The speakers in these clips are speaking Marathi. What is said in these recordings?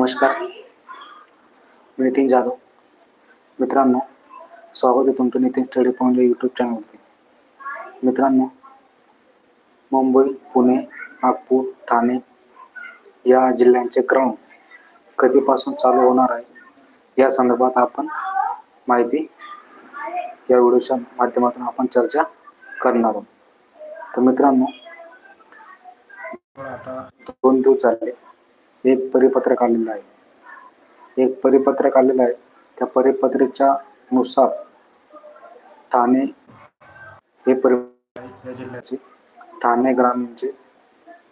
नमस्कार. मी नितीन जाधव. मित्रांनो स्वागत आहे तुमचं नितीन स्टडी पॉईंट या यूट्यूब चॅनलवरती मित्रांनो मुंबई पुणे नागपूर ठाणे या जिल्ह्यांचे क्रम कधीपासून चालू होणार आहे या संदर्भात आपण माहिती या व्हिडिओच्या माध्यमातून आपण चर्चा करणार आहोत. तर मित्रांनो आता दोन दिवस झाले एक परिपत्रक आलेलं आहे. एक परिपत्रक आलेलं आहे. त्या परिपत्रेच्या नुसार ठाणे हे परि या जिल्ह्याचे ठाणे ग्रामीणचे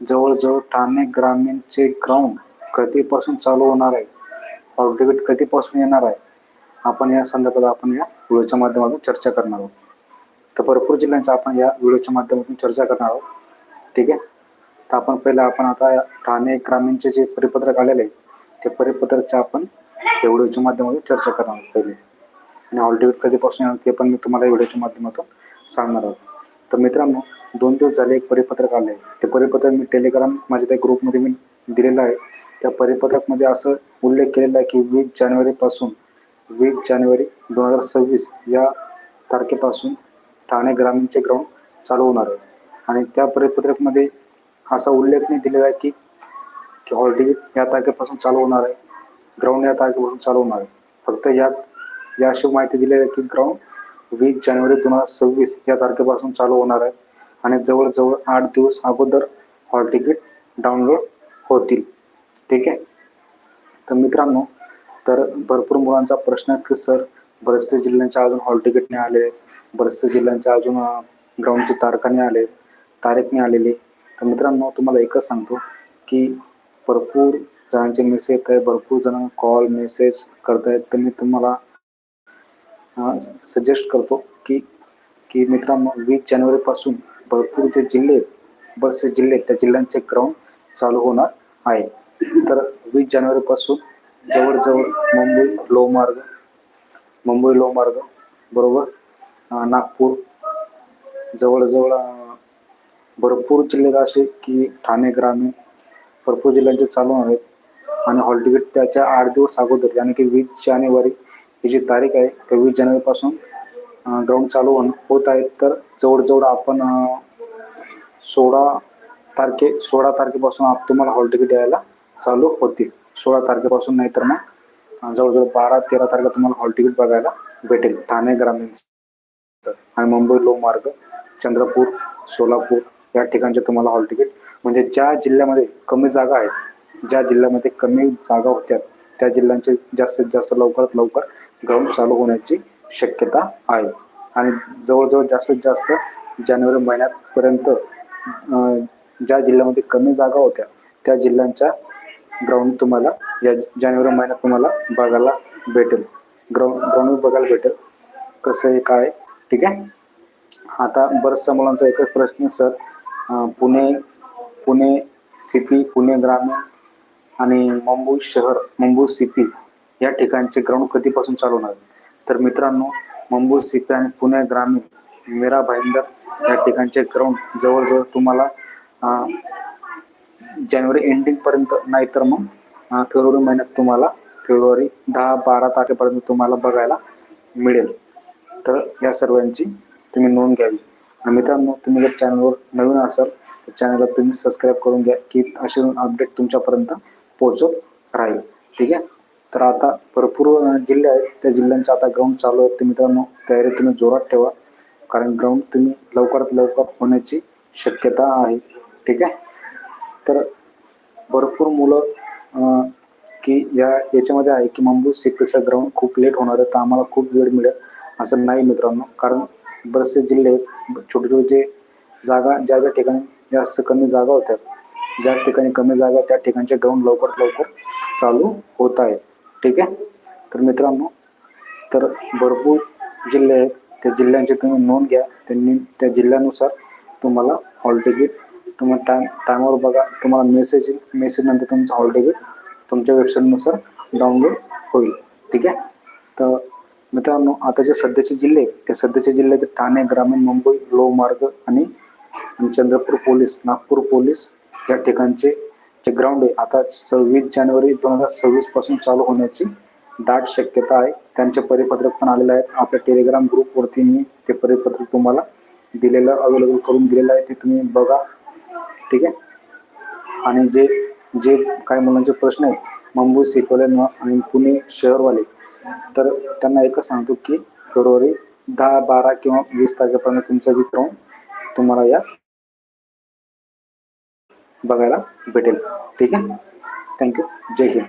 जवळजवळ ठाणे ग्रामीणचे ग्राउंड कधीपासून चालू होणार आहे? हॉल कधीपासून येणार आहे? आपण या संदर्भात आपण या व्हिडिओच्या माध्यमातून चर्चा करणार आहोत. तर भरपूर जिल्ह्यांचा आपण या व्हिडिओच्या माध्यमातून चर्चा करणार आहोत. ठीक आहे? तर आपण पहिलं आपण आता ठाणे ग्रामीणचे जे परिपत्रक आलेले आहे ते परिपत्रकच्या आपण या व्हिडिओच्या माध्यमातून चर्चा करणार आहोत पहिले. आणि ऑलरेडी कधीपासून येणार ते पण मी तुम्हाला व्हिडिओच्या माध्यमातून सांगणार आहोत. तर मित्रांनो दोन दिवस झाले एक परिपत्रक आले आहे ते परिपत्रक मी टेलिग्राम माझ्या त्या ग्रुपमध्ये मी दिलेलं आहे. त्या परिपत्रकमध्ये असं उल्लेख केलेला आहे की वीस जानेवारीपासून वीस जानेवारी दोन हजार सव्वीस या तारखेपासून ठाणे ग्रामीणचे ग्राउंड चालू होणार आहे. आणि त्या परिपत्रकमध्ये असा उल्लेख नाही दिलेला आहे की की हॉल या तारखेपासून चालू होणार आहे. ग्राउंड या तारखेपासून चालू होणार आहे. फक्त यात याशिवाय माहिती दिलेली आहे की ग्राउंड वीस जानेवारी दोन हजार सव्वीस या तारखेपासून चालू होणार आहे. आणि जवळजवळ आठ दिवस अगोदर हॉल तिकीट डाउनलोड होतील. ठीक आहे? तर मित्रांनो तर भरपूर मुलांचा प्रश्न आहे की सर बरेचसे जिल्ह्यांच्या अजून हॉल तिकीट नाही आले बरेचसे जिल्ह्यांच्या अजून ग्राउंडची तारखा नाही आले तारीख नाही आलेली. तर मित्रांनो तुम्हाला एकच सांगतो की भरपूर जणांचे मेसेज येत आहे भरपूर जण कॉल मेसेज करतायत. तर मी तुम्हाला सजेस्ट करतो की की मित्रांनो वीस जानेवारीपासून भरपूर जे जिल्हे आहेत बरेचसे जिल्हे आहेत त्या जिल्ह्यांचे ग्राउंड चालू होणार आहे. तर वीस जानेवारीपासून जवळजवळ मुंबई लोहमार्ग मुंबई लोहमार्ग बरोबर? नागपूर जवळजवळ भरपूर जिल्हे असे की ठाणे ग्रामीण भरपूर जिल्ह्यांचे चालू आहेत. आणि हॉल तिकीट त्याच्या आठ दिवस अगोदर याने की वीस जानेवारी ही जी तारीख आहे त्या वीस जानेवारीपासून ग्राउंड चालू होण होत आहेत तर जवळजवळ आपण सोळा तारखे सोळा तारखेपासून आप तुम्हाला हॉल तिकीट यायला चालू होतील. सोळा तारखेपासून नाही तर मग जवळजवळ बारा तेरा तारखेला तुम्हाला हॉल तिकीट बघायला भेटेल. ठाणे ग्रामीण आणि मुंबई लोहमार्ग चंद्रपूर सोलापूर या ठिकाणचे तुम्हाला हॉल तिकीट म्हणजे ज्या जिल्ह्यामध्ये कमी जागा आहेत ज्या जिल्ह्यामध्ये कमी जागा होत्या त्या जिल्ह्यांचे जास्तीत जास्त लवकरात लवकर ग्राउंड चालू होण्याची शक्यता आहे. आणि जवळजवळ जास्तीत जास्त जानेवारी महिन्यापर्यंत ज्या जिल्ह्यामध्ये कमी जागा होत्या त्या जिल्ह्यांच्या ग्राउंड तुम्हाला या जानेवारी महिन्यात तुम्हाला बघायला भेटेल. ग्राउंड ग्राउंड बघायला भेटेल कसं आहे काय ठीक आहे? आता बऱ्याचशा मुलांचा एकच प्रश्न सर. पुणे पुणे सिटी पुणे ग्रामीण आणि मुंबई शहर मुंबई सिटी या ठिकाणचे ग्राउंड कधीपासून चालू होणार? तर मित्रांनो मुंबई सिटी आणि पुणे ग्रामीण मीरा भाईंदर या ठिकाणचे ग्राउंड जवळजवळ तुम्हाला जानेवारी जानेवारी एंडिंगपर्यंत नाही तर मग फेब्रुवारी महिन्यात तुम्हाला फेब्रुवारी दहा बारा तारखेपर्यंत तुम्हाला बघायला मिळेल. तर या सर्वांची तुम्ही नोंद घ्यावी. मित्रांनो तुम्ही जर चॅनलवर नवीन असाल तर चॅनलला तुम्ही सबस्क्राईब करून घ्या की असे अपडेट तुमच्यापर्यंत पोहोचत राहील. ठीक आहे? तर आता भरपूर जिल्हे आहेत त्या जिल्ह्यांचा आता ग्राउंड चालू आहेत तर मित्रांनो तयारी तुम्ही जोरात ठेवा कारण ग्राउंड तुम्ही लवकरात लवकर होण्याची शक्यता आहे. ठीक आहे? तर भरपूर मुलं की या याच्यामध्ये आहे की मुंबई सिक्रीचा ग्राउंड खूप लेट होणार आहे तर आम्हाला खूप वेळ मिळेल. असं नाही मित्रांनो कारण बरेचसे जिल्हे आहेत छोटे छोटे जे जागा ज्या ज्या ठिकाणी जास्त कमी जागा होत्या ज्या ठिकाणी कमी जागा त्या ठिकाणचे ग्राउंड लवकर लवकर चालू होत आहे. ठीक आहे? तर मित्रांनो तर भरपूर जिल्हे आहेत. त्या जिल्ह्यांची तुम्ही नोंद घ्या. त्यांनी त्या जिल्ह्यानुसार तुम्हाला हॉल तिकीट तुम्ही टाईम टायमावर बघा. तुम्हाला मेसेज मेसेज नंतर तुमचं हॉल तिकीट तुमच्या वेबसाईटनुसार डाउनलोड होईल. ठीक आहे? तर मित्रांनो आता जे सध्याचे जिल्हे ते सध्याचे जिल्हे ठाणे ग्रामीण मुंबई लोहमार्ग आणि चंद्रपूर पोलीस नागपूर पोलीस या ठिकाणचे जे ग्राउंड आहे आता सव्वीस जानेवारी दोन हजार सव्वीसपासून चालू होण्याची दाट शक्यता आहे. त्यांचे परिपत्रक पण आलेले आहेत. आपल्या टेलिग्राम ग्रुपवरती मी ते परिपत्रक तुम्हाला दिलेलं अवेलेबल करून दिलेलं आहे. ते तुम्ही बघा. ठीक आहे? आणि जे जे काही मुलांचे प्रश्न आहेत मुंबई शिकवले आणि पुणे शहरवाले तर त्यांना एकच सांगतो की फेब्रुवारी दहा बारा किंवा वीस तारखेपर्यंत तुमचा विक्रम तुम्हाला या बघायला भेटेल. ठीक आहे? थँक्यू जय हिंद.